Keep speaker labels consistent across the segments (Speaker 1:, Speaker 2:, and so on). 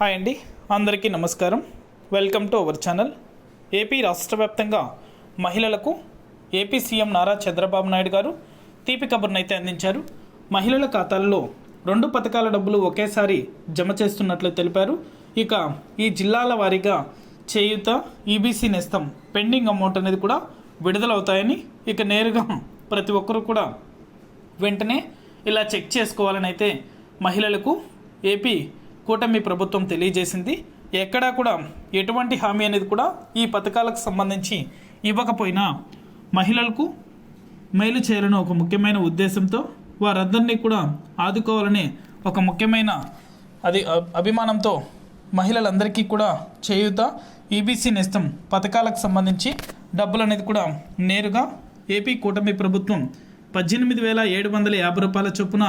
Speaker 1: Hi అండి. అందరికీ నమస్కారం. Welcome to our channel. AP రాష్ట్ర వ్యాప్తంగా మహిళలకు ఏపీ సీఎం నారా చంద్రబాబు నాయుడు గారు తీపి కబుర్నైతే అందించారు. మహిళల ఖాతాల్లో రెండు పథకాల డబ్బులు ఒకేసారి జమ చేస్తున్నట్లు తెలిపారు. ఇక ఈ జిల్లాల వారీగా Cheyutha EBC Nestham pending amount అనేది కూడా విడుదలవుతాయని ఇక నేరుగా ప్రతి ఒక్కరూ కూడా వెంటనే ఇలా చెక్ చేసుకోవాలని అయితే మహిళలకు ఏపీ కూటమి ప్రభుత్వం తెలియజేసింది. ఎక్కడా కూడా ఎటువంటి హామీ అనేది కూడా ఈ పథకాలకు సంబంధించి ఇవ్వకపోయినా మహిళలకు మేలు చేయాలని ఒక ముఖ్యమైన ఉద్దేశంతో వారందరినీ కూడా ఆదుకోవాలనే ఒక ముఖ్యమైన అది అభిమానంతో మహిళలందరికీ కూడా చేయుత ఈబీసీ నేస్తం పథకాలకు సంబంధించి డబ్బులు అనేది కూడా నేరుగా ఏపీ కూటమి ప్రభుత్వం పద్దెనిమిది వేల ఏడు వందల యాభై రూపాయల చొప్పున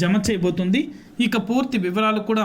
Speaker 1: జమ చేయబోతుంది. ఇక పూర్తి వివరాలు కూడా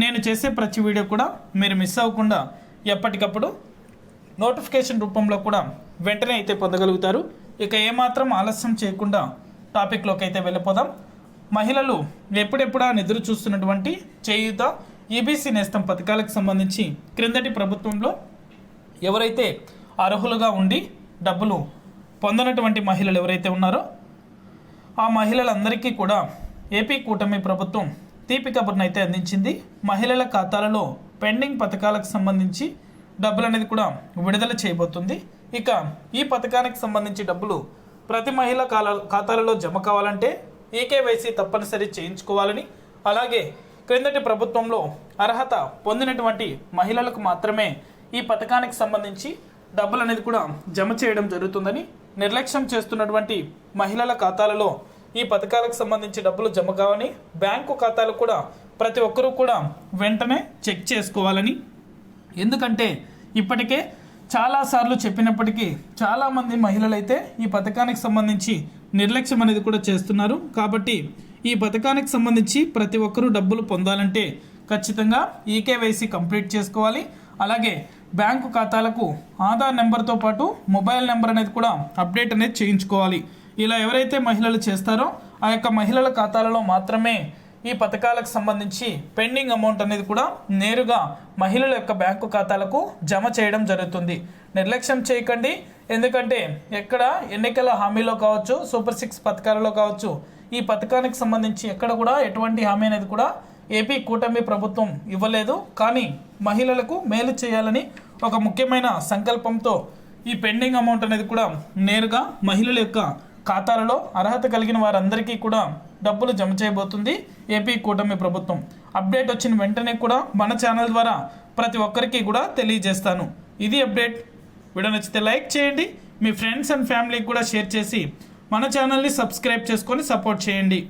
Speaker 1: నేను చేసే ప్రతి వీడియో కూడా మీరు మిస్ అవ్వకుండా ఎప్పటికప్పుడు నోటిఫికేషన్ రూపంలో కూడా వెంటనే అయితే పొందగలుగుతారు. ఇక ఏమాత్రం ఆలస్యం చేయకుండా టాపిక్లోకి అయితే వెళ్ళిపోదాం. మహిళలు ఎప్పుడెప్పుడా ఎదురు చూస్తున్నటువంటి చేయుత ఈబీసీ నేస్తం పథకాలకు సంబంధించి క్రిందటి ప్రభుత్వంలో ఎవరైతే అర్హులుగా ఉండి డబ్బులు పొందనటువంటి మహిళలు ఎవరైతే ఉన్నారో ఆ మహిళలందరికీ కూడా ఏపీ కూటమి ప్రభుత్వం తీపి కబుర్నైతే అందించింది. మహిళల ఖాతాలలో పెండింగ్ పథకాలకు సంబంధించి డబ్బులు అనేది కూడా విడుదల చేయబోతుంది. ఇక ఈ పథకానికి సంబంధించి డబ్బులు ప్రతి మహిళ కాల ఖాతాలలో జమ కావాలంటే ఈకేవైసీ తప్పనిసరి చేయించుకోవాలని అలాగే క్రిందటి ప్రభుత్వంలో అర్హత పొందినటువంటి మహిళలకు మాత్రమే ఈ పథకానికి సంబంధించి డబ్బులు అనేది కూడా జమ చేయడం జరుగుతుందని నిర్లక్ష్యం చేస్తున్నటువంటి మహిళల ఖాతాలలో ఈ పథకాలకు సంబంధించి డబ్బులు జమ కావని బ్యాంకు ఖాతాలు కూడా ప్రతి ఒక్కరూ కూడా వెంటనే చెక్ చేసుకోవాలని. ఎందుకంటే ఇప్పటికే చాలాసార్లు చెప్పినప్పటికీ చాలామంది మహిళలైతే ఈ పథకానికి సంబంధించి నిర్లక్ష్యం అనేది కూడా చేస్తున్నారు. కాబట్టి ఈ పథకానికి సంబంధించి ప్రతి ఒక్కరూ డబ్బులు పొందాలంటే ఖచ్చితంగా ఈకేవైసీ కంప్లీట్ చేసుకోవాలి. అలాగే బ్యాంకు ఖాతాలకు ఆధార్ నెంబర్తో పాటు మొబైల్ నెంబర్ అనేది కూడా అప్డేట్ అనేది చేయించుకోవాలి. ఇలా ఎవరైతే మహిళలు చేస్తారో ఆ యొక్క మహిళల ఖాతాలలో మాత్రమే ఈ పథకాలకు సంబంధించి పెండింగ్ అమౌంట్ అనేది కూడా నేరుగా మహిళల యొక్క బ్యాంకు ఖాతాలకు జమ చేయడం జరుగుతుంది. నిర్లక్ష్యం చేయకండి. ఎందుకంటే ఎక్కడ ఎన్నికల హామీలో కావచ్చు సూపర్ సిక్స్ పథకాలలో కావచ్చు ఈ పథకానికి సంబంధించి ఎక్కడ కూడా ఎటువంటి హామీ అనేది కూడా ఏపీ కూటమి ప్రభుత్వం ఇవ్వలేదు. కానీ మహిళలకు మేలు చేయాలని ఒక ముఖ్యమైన సంకల్పంతో ఈ పెండింగ్ అమౌంట్ అనేది కూడా నేరుగా మహిళల యొక్క ఖాతాలలో అర్హత కలిగిన వారందరికీ కూడా డబ్బులు జమ చేయబోతుంది ఏపీ కూటమి ప్రభుత్వం. అప్డేట్ వచ్చిన వెంటనే కూడా మన ఛానల్ ద్వారా ప్రతి ఒక్కరికి కూడా తెలియజేస్తాను. ఇది అప్డేట్. వీడియో నచ్చితే లైక్ చేయండి. మీ ఫ్రెండ్స్ అండ్ ఫ్యామిలీకి కూడా షేర్ చేసి మన ఛానల్ని సబ్స్క్రైబ్ చేసుకొని సపోర్ట్ చేయండి.